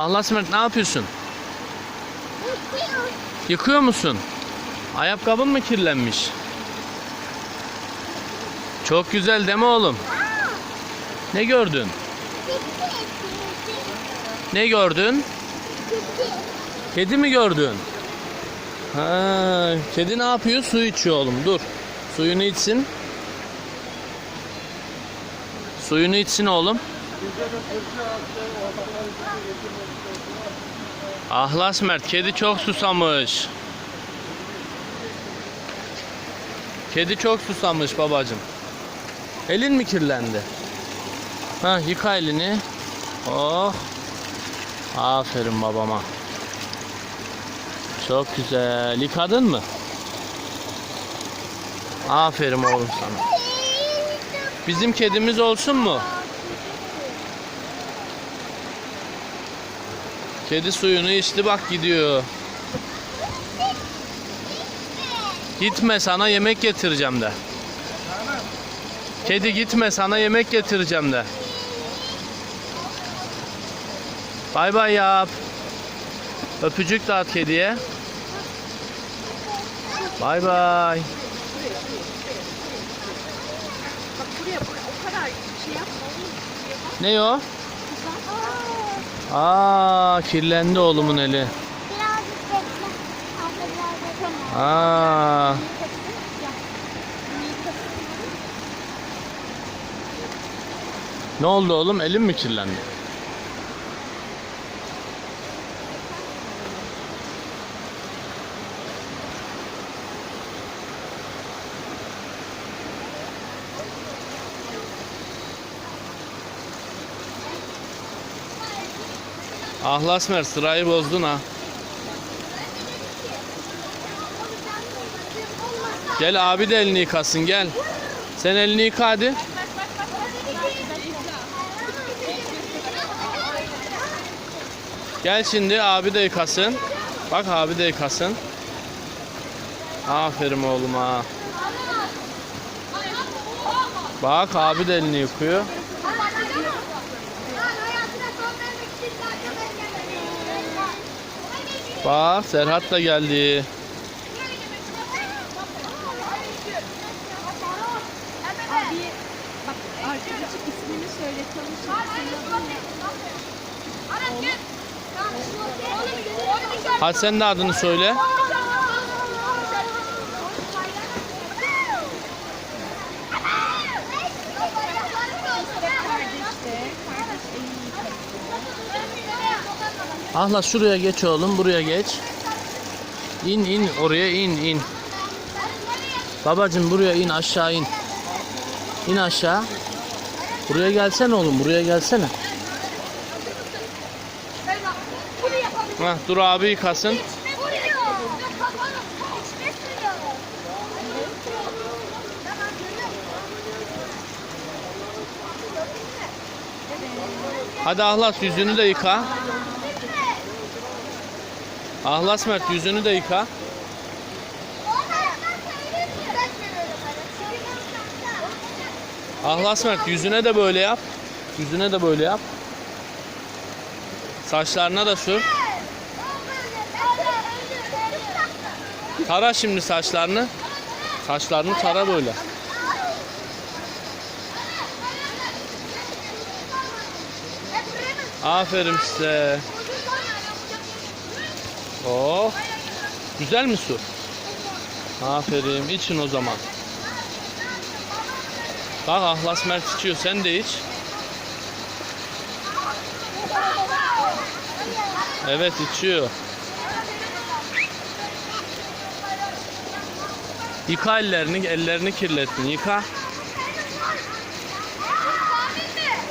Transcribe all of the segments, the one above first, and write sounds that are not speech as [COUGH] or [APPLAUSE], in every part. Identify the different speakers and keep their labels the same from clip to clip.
Speaker 1: Allah Mert ne yapıyorsun? Yıkıyor musun? Ayakkabın mı kirlenmiş? Çok güzel mi oğlum? Ne gördün? Ne gördün? Kedi mi gördün? Ha, kedi ne yapıyor? Su içiyor oğlum. Dur. Suyunu içsin. Suyunu içsin oğlum. Ahlas Mert, kedi çok susamış. Kedi çok susamış babacım. Elin mi kirlendi? Ha, yıka elini. Oh. Aferin babama. Çok güzel. Yıkadın mı? Aferin oğlum sana. Bizim kedimiz olsun mu? Kedi suyunu içti bak gidiyor. Gitme sana yemek getireceğim de. Kedi gitme sana yemek getireceğim de. Bay bay yap. Öpücük dağıt kediye. Bay bay. Ne o? Aa kirlendi oğlumun eli.
Speaker 2: Birazcık bekle. Abla biraz bekle.
Speaker 1: Aa ne oldu oğlum? Elin mi kirlendi? Ahlasmer sırayı bozdun ha. Gel abi de elini yıkasın gel. Sen elini yıka hadi. Gel şimdi abi de yıkasın. Bak abi de yıkasın. Aferin oğluma. Bak abi de elini yıkıyor. Bak Serhat da geldi.
Speaker 3: Abi bak arkadaşın ismini söyle tanışın.
Speaker 1: Hadi sen de adını söyle.
Speaker 3: Kardeşte kardeş elini yıkasın.
Speaker 1: Ahla şuraya geç oğlum buraya geç. İn in oraya in in. Babacım buraya in aşağı in. İn aşağı. Buraya gelsene oğlum buraya gelsene. Heh, dur abi yıkasın. Hadi Ahlas yüzünü de yıka. Ahlas Mert yüzünü de yıka. Ahlas Mert yüzüne de böyle yap. Yüzüne de böyle yap. Saçlarına da sür. Tara şimdi saçlarını. Saçlarını tara böyle. Aferin size. Oh. Güzel mi su? Aferin. için o zaman. Bak Ahlas Mert içiyor. Sen de iç. Evet içiyor. Yıka ellerini, ellerini kirlettin. Yıka.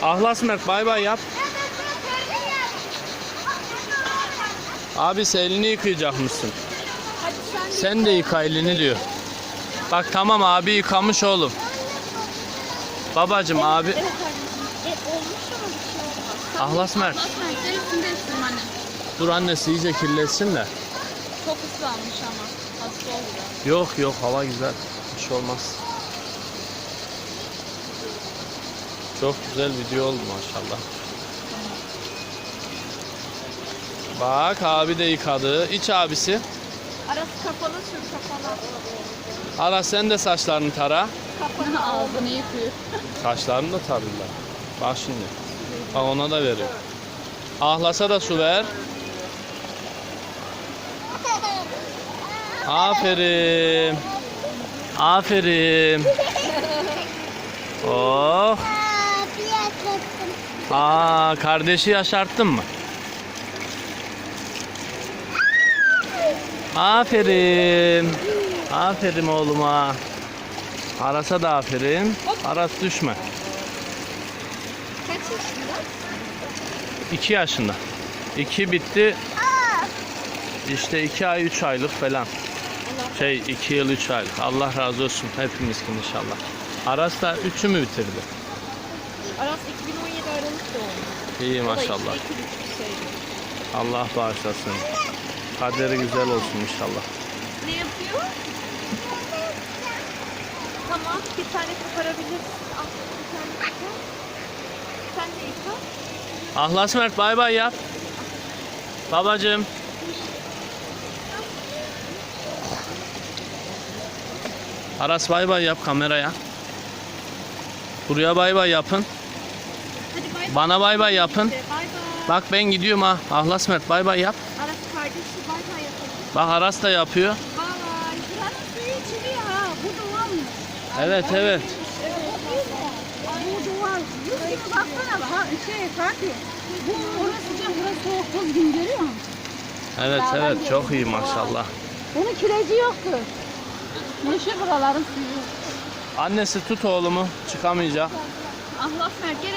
Speaker 1: Ahlas Mert bay bay yap. Abi sen elini yıkayacakmışsın.
Speaker 3: Sen de
Speaker 1: yıka elini diyor. Bak tamam abi yıkamış oğlum. Babacım abi.
Speaker 3: Evet kardeşim. E, olmuş ama bir şey olmaz.
Speaker 1: Ahlas Mert.
Speaker 3: Anne.
Speaker 1: Dur annesi iyice kirletsin de.
Speaker 3: Çok ıslanmış ama. Hasta oldu.
Speaker 1: Yok yok hava güzel. Bir şey olmaz. Çok güzel video oldu maşallah. Bak abi de yıkadı. İç abisi.
Speaker 3: Arası kapalı sür kapalı.
Speaker 1: Ara sen de saçlarını tara.
Speaker 3: Kapalı [LAUGHS] ağzını yıkıyor.
Speaker 1: Saçlarını da tarıyorlar. Bak şimdi. Bak ona da veriyor. Ahlasa da su ver. Aferin. Aferin. [LAUGHS] Oh.
Speaker 2: Aa,
Speaker 1: kardeşi yaşarttın mı? Aferin. Aferin oğluma. Aras'a da aferin. Aras düşme.
Speaker 3: Kaç yaşında?
Speaker 1: 2 yaşında. 2 bitti. İşte 2 ay 3 aylık falan. Şey 2 yıl 3 aylık. Allah razı olsun hepimizkin inşallah. Aras da 3'ü mü bitirdi?
Speaker 3: Aras 2017 Aralık doğumlu.
Speaker 1: İyi
Speaker 3: O da
Speaker 1: maşallah.
Speaker 3: işte iki buçuk sayılır.
Speaker 1: Allah bağışlasın. Kaderi güzel olsun inşallah.
Speaker 3: Ne yapıyor? Tamam bir tane koparabilirsin. Al bir tane. Sen de yıka.
Speaker 1: Ahlas Mert bay bay yap. Babacım. Aras bay bay yap kameraya. Buraya bay bay yapın.
Speaker 3: Hadi bay bay.
Speaker 1: Bana bay bay yapın.
Speaker 3: Bay bay.
Speaker 1: Bak ben gidiyorum ha. Ahlas Mert bay bay yap.
Speaker 3: Aras kardeşi bay bay yapalım.
Speaker 1: Bak Aras da yapıyor.
Speaker 3: Bay bay. Buranın suyu içiliyor ha. Bu duvar mı?
Speaker 1: Evet evet.
Speaker 3: Bu duvar. Yüz gibi baksana. Ha, şey Fatih. Bu orası sıcak, burası soğuk görüyor musun?
Speaker 1: Evet evet çok iyi maşallah.
Speaker 3: Bunun kireci yoktu. Meşhur buraların suyu.
Speaker 1: Annesi tut oğlumu çıkamayacak.
Speaker 3: Allah ver. Gel